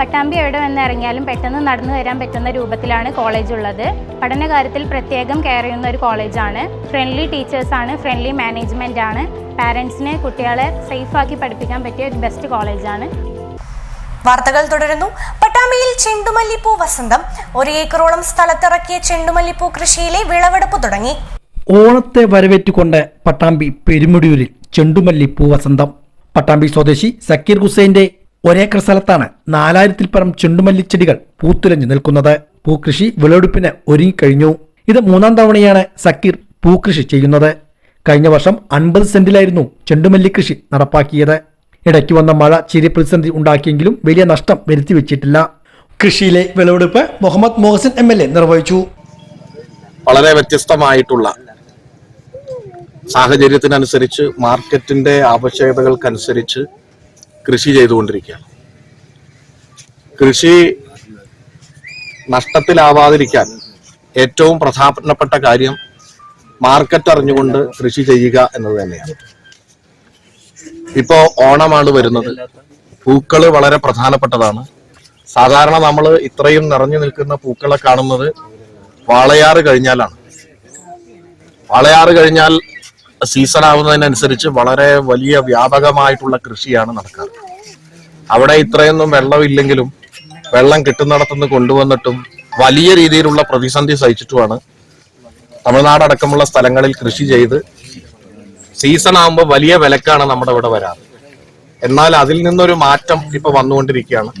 പട്ടാമ്പി എവിടെ വന്ന് ഇറങ്ങിയാലും പെട്ടെന്ന് നടന്നു വരാൻ പറ്റുന്ന രൂപത്തിലാണ് കോളേജ് ഉള്ളത്. പഠനകാര്യത്തിൽ പ്രത്യേകം കെയർ ചെയ്യുന്ന ഒരു കോളേജാണ് ഫ്രണ്ട്ലി ടീച്ചേഴ്സാണ് ഫ്രണ്ട്ലി മാനേജ്മെന്റ് ആണ്. പാരൻസിനെ കുട്ടികളെ സേഫാക്കി പഠിപ്പിക്കാൻ പറ്റിയ ഒരു ബെസ്റ്റ് കോളേജാണ് വാർത്തകൾ തുടരുന്നു. പട്ടാമ്പിയിൽ ചെണ്ടുമല്ലിപ്പൂ വസന്തം. ഒരു ഏക്കറോളം സ്ഥലത്തിറക്കിയ ചെണ്ടുമല്ലിപ്പൂ കൃഷിയിലെ വിളവെടുപ്പ് തുടങ്ങി. ഓണത്തെ വരവേറ്റുകൊണ്ട് പട്ടാമ്പി പെരുമുടിയൂരിൽ ചെണ്ടുമല്ലിപ്പൂ വസന്തം. പട്ടാമ്പി സ്വദേശി സക്കീർ ഹുസൈന്റെ ഒരേക്കർ സ്ഥലത്താണ് നാലായിരത്തിൽ പരം ചെണ്ടുമല്ലിച്ചെടികൾ പൂത്തുലഞ്ഞു നിൽക്കുന്നത്. പൂക്കൃഷി വിളവെടുപ്പിന് ഒരുങ്ങിക്കഴിഞ്ഞു. ഇത് മൂന്നാം തവണയാണ് സക്കീർ പൂക്കൃഷി ചെയ്യുന്നത്. കഴിഞ്ഞ വർഷം അൻപത് സെന്റിലായിരുന്നു ചെണ്ടുമല്ലി കൃഷി നടപ്പാക്കിയത്. ഇടയ്ക്ക് വന്ന മഴ ചെറിയ പ്രതിസന്ധി ഉണ്ടാക്കിയെങ്കിലും വലിയ നഷ്ടം വരുത്തി വെച്ചിട്ടില്ല കൃഷിയിലെ വിളവെടുപ്പ് Muhammad Mohsin M L A നിർവഹിച്ചു. വളരെ വ്യത്യസ്തമായിട്ടുള്ള സാഹചര്യത്തിനനുസരിച്ച് മാർക്കറ്റിന്റെ ആവശ്യകതകൾക്കനുസരിച്ച് കൃഷി ചെയ്തുകൊണ്ടിരിക്കുകയാണ്. കൃഷി നഷ്ടത്തിലാവാതിരിക്കാൻ ഏറ്റവും പ്രധാനപ്പെട്ട കാര്യം മാർക്കറ്റ് അറിഞ്ഞുകൊണ്ട് കൃഷി ചെയ്യുക എന്നത് തന്നെയാണ്. ഇപ്പോ ഓണമാണ് വരുന്നത്. പൂക്കൾ വളരെ പ്രധാനപ്പെട്ടതാണ്. സാധാരണ നമ്മൾ ഇത്രയും നിറഞ്ഞു നിൽക്കുന്ന പൂക്കളെ കാണുന്നത് വാളയാറ് കഴിഞ്ഞാലാണ്. വാളയാറ് കഴിഞ്ഞാൽ സീസൺ ആവുന്നതിനനുസരിച്ച് വളരെ വലിയ വ്യാപകമായിട്ടുള്ള കൃഷിയാണ് നടക്കാറ്. അവിടെ ഇത്രയൊന്നും വെള്ളമില്ലെങ്കിലും വെള്ളം കിട്ടുന്നിടത്തുനിന്ന് കൊണ്ടുവന്നിട്ടും വലിയ രീതിയിലുള്ള പ്രതിസന്ധി സഹിച്ചിട്ടുമാണ് തമിഴ്നാട് അടക്കമുള്ള സ്ഥലങ്ങളിൽ കൃഷി ചെയ്ത് സീസൺ ആകുമ്പോൾ വലിയ വിലക്കാണ് നമ്മുടെ ഇവിടെ വരാറ്. എന്നാൽ അതിൽ നിന്നൊരു മാറ്റം ഇപ്പൊ വന്നുകൊണ്ടിരിക്കുകയാണ്.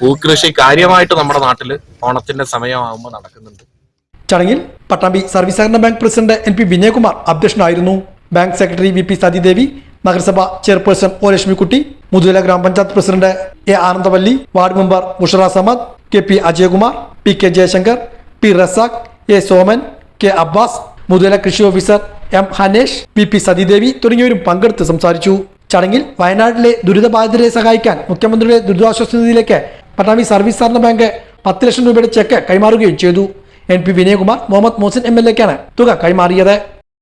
പൂക്കൃഷി കാര്യമായിട്ട് നമ്മുടെ നാട്ടിൽ ഓണത്തിന്റെ സമയമാകുമ്പോൾ നടക്കുന്നുണ്ട്. ചടങ്ങിൽ പട്ടാമ്പി സർവീസ് സഹകരണ bank president N P Vinayakumar അധ്യക്ഷനായിരുന്നു. Bank secretary V P Sathidevi നഗരസഭ ചെയർപേഴ്സൺ ഒ ലക്ഷ്മിക്കുട്ടി മുതുല ഗ്രാമപഞ്ചായത്ത് president A Anandavalli ward member Mushara Samad K P Ajayakumar P K Jayashankar P Razak A Soman K Abbas Muthula കൃഷി officer M Hanesh P P Sathidevi തുടങ്ങിയവരും പങ്കെടുത്ത് സംസാരിച്ചു. ചടങ്ങിൽ വയനാട്ടിലെ ദുരിതബാധിതരെ സഹായിക്കാൻ മുഖ്യമന്ത്രിയുടെ ദുരിതാശ്വാസ നിധിയിലേക്ക് പട്ടാമ്പി സർവീസ് സഹകരണ ബാങ്ക് പത്ത് ലക്ഷം രൂപയുടെ ചെക്ക് കൈമാറുകയും ചെയ്തു. N P Vinayakumar Muhammad Mohsin M L എക്കാണ് തുക കൈമാറിയത്.